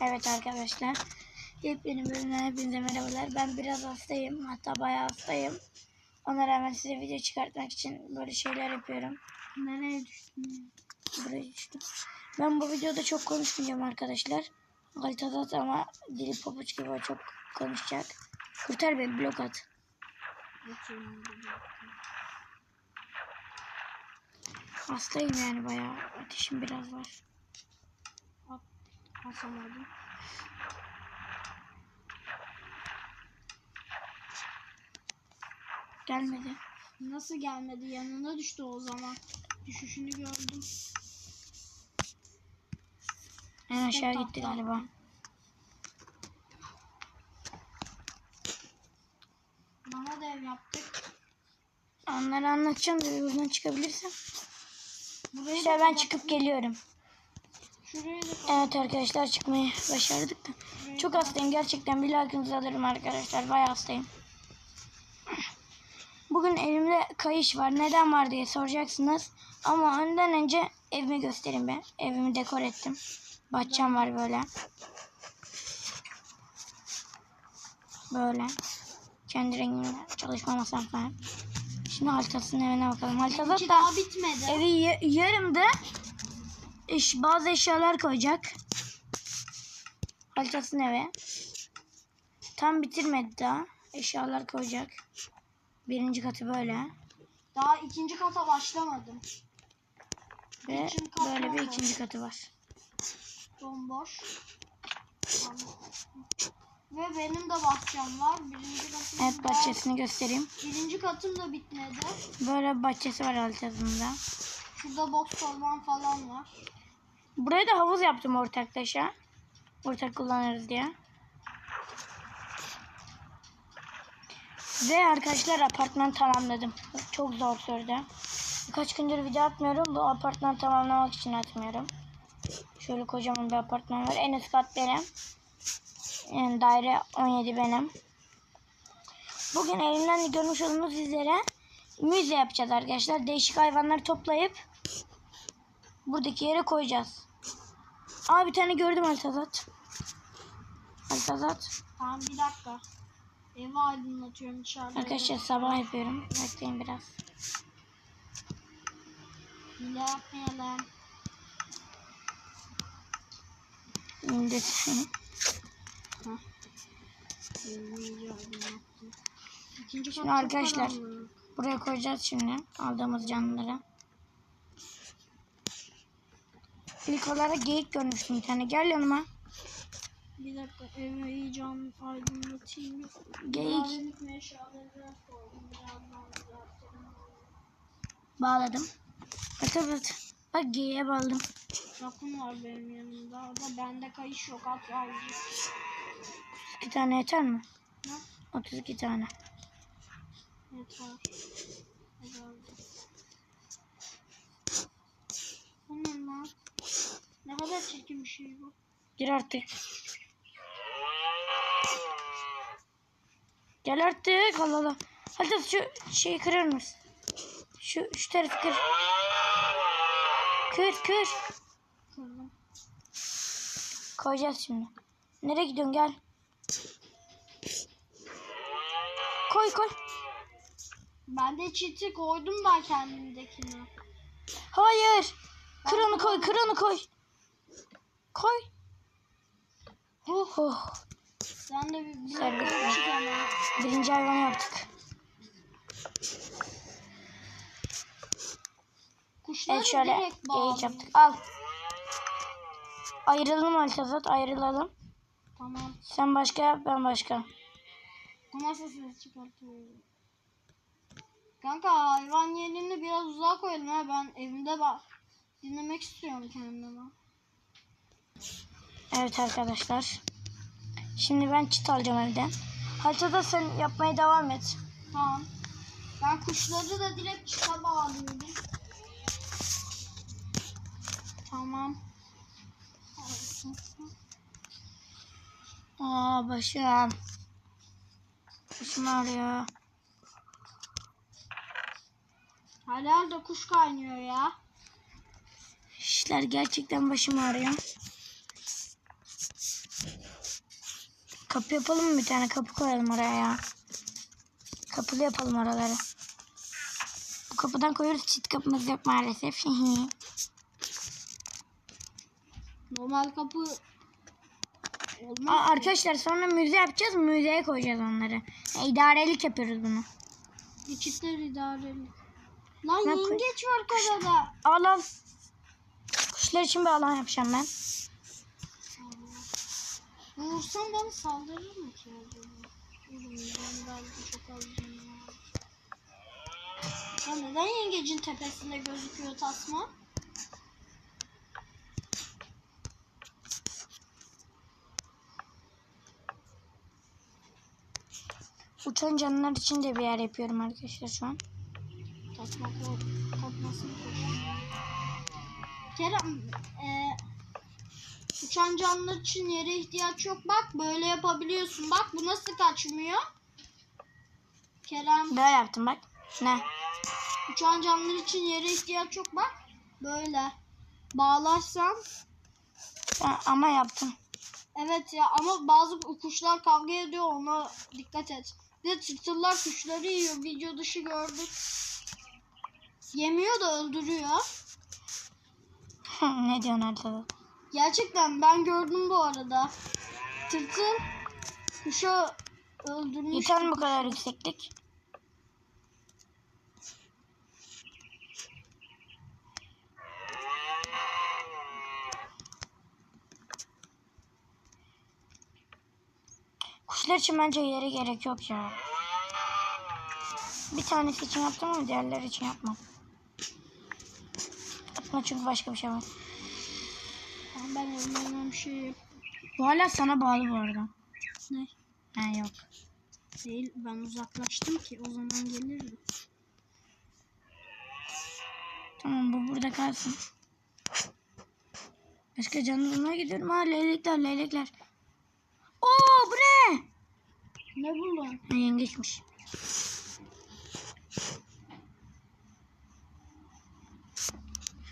Evet arkadaşlar. Yepyeni bölümden hepinize merhabalar. Ben biraz hastayım. Hatta bayağı hastayım. Ona rağmen size video çıkartmak için böyle şeyler yapıyorum. Nereye düştün? Buraya düştüm. Ben bu videoda çok konuşmayacağım arkadaşlar. Haritada da ama dili pabuç gibi çok konuşacak. Kurtar beni blok at. Hastayım yani bayağı. Ateşim biraz var. Basamadım. Gelmedi. Nasıl gelmedi? Yanına düştü o zaman. Düşüşünü gördüm. En aşağı Tahta. gitti galiba. Bana da ev yaptık. Onları anlatacağım buradan çıkabilirsem. İşte da ben çıkıp geliyorum. Evet arkadaşlar çıkmayı başardık da. Çok hastayım gerçekten bir like'ınızı alırım arkadaşlar. Bayağı hastayım. Bugün elimde kayış var. Neden var diye soracaksınız. Ama önden önce evimi göstereyim ben. Evimi dekor ettim. Bahçem var böyle. Böyle. Kendi rengimle çalışma masam falan. Şimdi Halitas'ın evine bakalım. Benimki da bitmedi. Evi ya- iş, bazı eşyalar koyacak. Halitasın eve. Tam bitirmedi daha. Eşyalar koyacak. Birinci katı böyle. Daha ikinci kata başlamadım. Ve kat böyle bir ikinci katı var. Bomboş. Ve benim de bahçem var. Birinci katım Evet da- bahçesini göstereyim. Birinci katım da bitmedi. Böyle bir bahçesi var Halitas'ın da. Şurada box torban falan var. Buraya da havuz yaptım ortaklaşa. Ortak kullanırız diye. Ve arkadaşlar apartman tamamladım. Çok zor sürdü. Birkaç gündür video atmıyorum. Bu apartman tamamlamak için atmıyorum. Şöyle kocaman bir apartman var. En üst kat benim. Yani daire 17 benim. Bugün elimden de görmüş olduğunuz üzere müze yapacağız arkadaşlar. Değişik hayvanları toplayıp buradaki yere koyacağız. Aa bir tane gördüm Altazat. Altazat. Tamam bir dakika. Evi aydınlatıyorum dışarıda. Arkadaşlar sabah yapıyorum. Bekleyin biraz. Hile yapmayalım. İndir. Şimdi arkadaşlar. Buraya koyacağız şimdi aldığımız canlıları. İlk olarak geyik görmüştüm bir tane. Gel yanıma. Bir dakika evi iyice aydınlatayım. Geyik. Bağladım. Evet evet. Bak geyiğe bağladım. Rakun var benim yanımda. Da bende kayış yok. At yavrucu. İki tane yeter mi? Ne? 32 tane. Yeter. Herhalde. Bu ne lan? Ne kadar çirkin bir şey bu. Gir artık. Gel artık. Allah Allah. Hadi şu şeyi kırar mısın? Şu, şu tarafı kır. Kır kır. Koyacağız şimdi. Nereye gidiyorsun gel. Koy koy. Ben de çiti koydum da kendimdekine. Hayır. Kır onu koy kır onu koy. Koy. Oh, oh. Sen de bir, bir çık hemen. Birinci hayvanı yaptık. Kuşları Evet şöyle bağlı. yaptık. Al. Ayrılalım Altazat ayrılalım. Tamam. Sen başka yap ben başka. Bu nasıl ses çıkartıyor? Kanka hayvan yerini biraz uzağa koyalım ha. Ben evimde bak dinlemek istiyorum kendime. Evet arkadaşlar. Şimdi ben çit alacağım evden. Haritada sen yapmaya devam et. Tamam. Ben kuşları da direkt çıta bağlıyorum. Tamam. Aa başım. Başım ağrıyor. Herhalde kuş kaynıyor ya. İşler gerçekten başım ağrıyor. Kapı yapalım mı bir tane? Kapı koyalım oraya ya. Kapılı yapalım oraları. Bu kapıdan koyuyoruz. Çit kapımız yok maalesef. Normal kapı Aa, arkadaşlar sonra müze yapacağız. Müzeye koyacağız onları. Yani idarelik yapıyoruz bunu. Geçitler idareli. Lan Ben yengeç var karada. Al al. Kuşlar için bir alan yapacağım ben. Vursam bana saldırır mı ki acaba? Ben belki çok az canım var. Ya neden yengecin tepesinde gözüküyor tasma? Uçan canlılar için de bir yer yapıyorum arkadaşlar şu an. Tasma kork korkmasın. Kerem e, uçan canlılar için yere ihtiyaç yok. Bak böyle yapabiliyorsun. Bak bu nasıl kaçmıyor? Kerem Böyle yaptım bak. Ne? uçan canlılar için yere ihtiyaç yok. Bak böyle. Bağlarsan Ha, ama yaptım. Evet ya ama bazı kuşlar kavga ediyor ona dikkat et. Bir de tırtıllar kuşları yiyor. Video dışı gördük. Yemiyor da öldürüyor. ne diyorsun ortada? Gerçekten ben gördüm bu arada. Tırtıl kuşu öldürmüş. Yeter bu kadar yükseklik? Kuşlar için bence yere gerek yok ya. Bir tanesi için yaptım ama diğerleri için yapmam. Yapma çünkü başka bir şey var. Tamam, ben bir şey Bu hala sana bağlı bu arada. ne? Ha yok. Değil ben uzaklaştım ki o zaman gelirdi. Tamam bu burada kalsın. Başka canlı bulmaya gidiyorum. Ha leylekler leylekler. Oo bu ne? Ne buldun? Ha, yengeçmiş.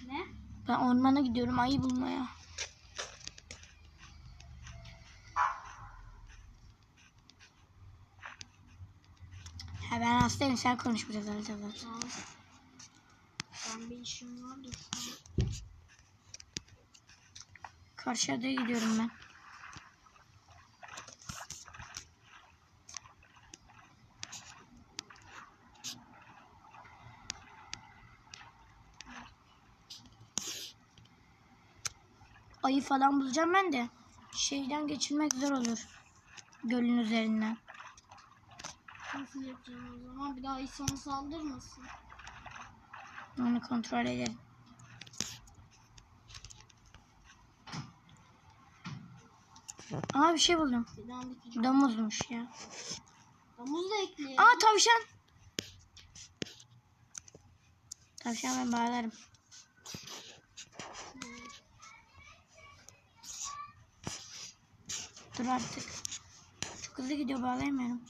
Ne? Ben ormana gidiyorum ayı bulmaya. Hastayım sen konuş biraz. Tamam. Ben bir işim var da. Karşı adaya gidiyorum ben. Ayı falan bulacağım ben de. Şeyden geçirmek zor olur. Gölün üzerinden. Nasıl yapacağım o zaman? Bir daha insana saldırmasın. Onu kontrol ederim. Aa bir şey buldum. Domuzmuş ya. Domuz da ekleyelim. Aa tavşan. Tavşan ben bağlarım. Dur artık. Çok hızlı gidiyor bağlayamıyorum.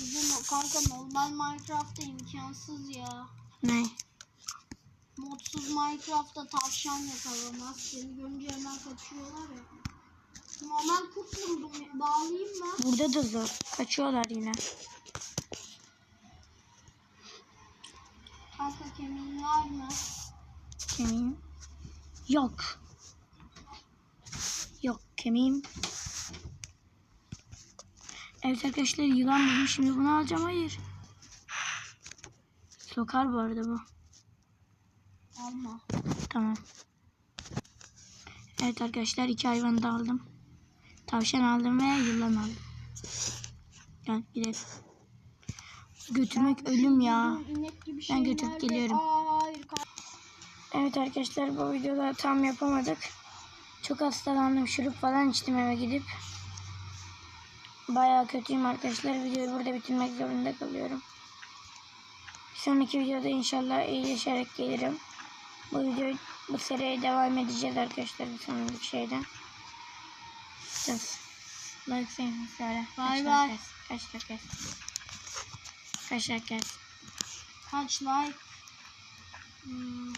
O kanka normal Minecraft'ta imkansız ya. Ne? Modsuz Minecraft'ta tavşan yakalamaz. Seni görünce hemen kaçıyorlar ya. Normal kurt buldum. Bağlayayım mı? Burada da zor. Kaçıyorlar yine. Kanka kemiğin var mı? Kemiğim. Yok. Yok kemiğim. Evet arkadaşlar yılan buldum. Şimdi bunu alacağım. Hayır. Sokar bu arada bu. Alma. Tamam. Evet arkadaşlar iki hayvanı da aldım. Tavşan aldım ve yılan aldım. Gel gidelim. Götürmek ölüm ya. Ben götürüp geliyorum. Evet arkadaşlar bu videoda tam yapamadık. Çok hastalandım. Şurup falan içtim eve gidip. Bayağı kötüyüm arkadaşlar. Videoyu burada bitirmek zorunda kalıyorum. Bir sonraki videoda inşallah iyileşerek gelirim. Bu videoyu bu seriye devam edeceğiz arkadaşlar bir sonraki şeyden. Sus. Like sayın söyle. Bay Kaç bay. like? Kaç like? Kaç like? Kaç like? Hmm.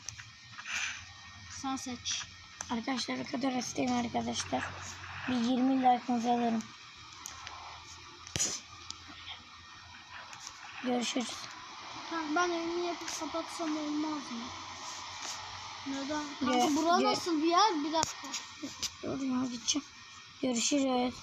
Sen seç. Arkadaşlar o kadar hastayım arkadaşlar. Bir 20 like'ınızı alırım. Görüşürüz. Kanka ben evimi yapıp kapatsam olmaz mı? Neden? Kanka bura nasıl bir yer? Bir dakika. Dur ya gideceğim. Görüşürüz.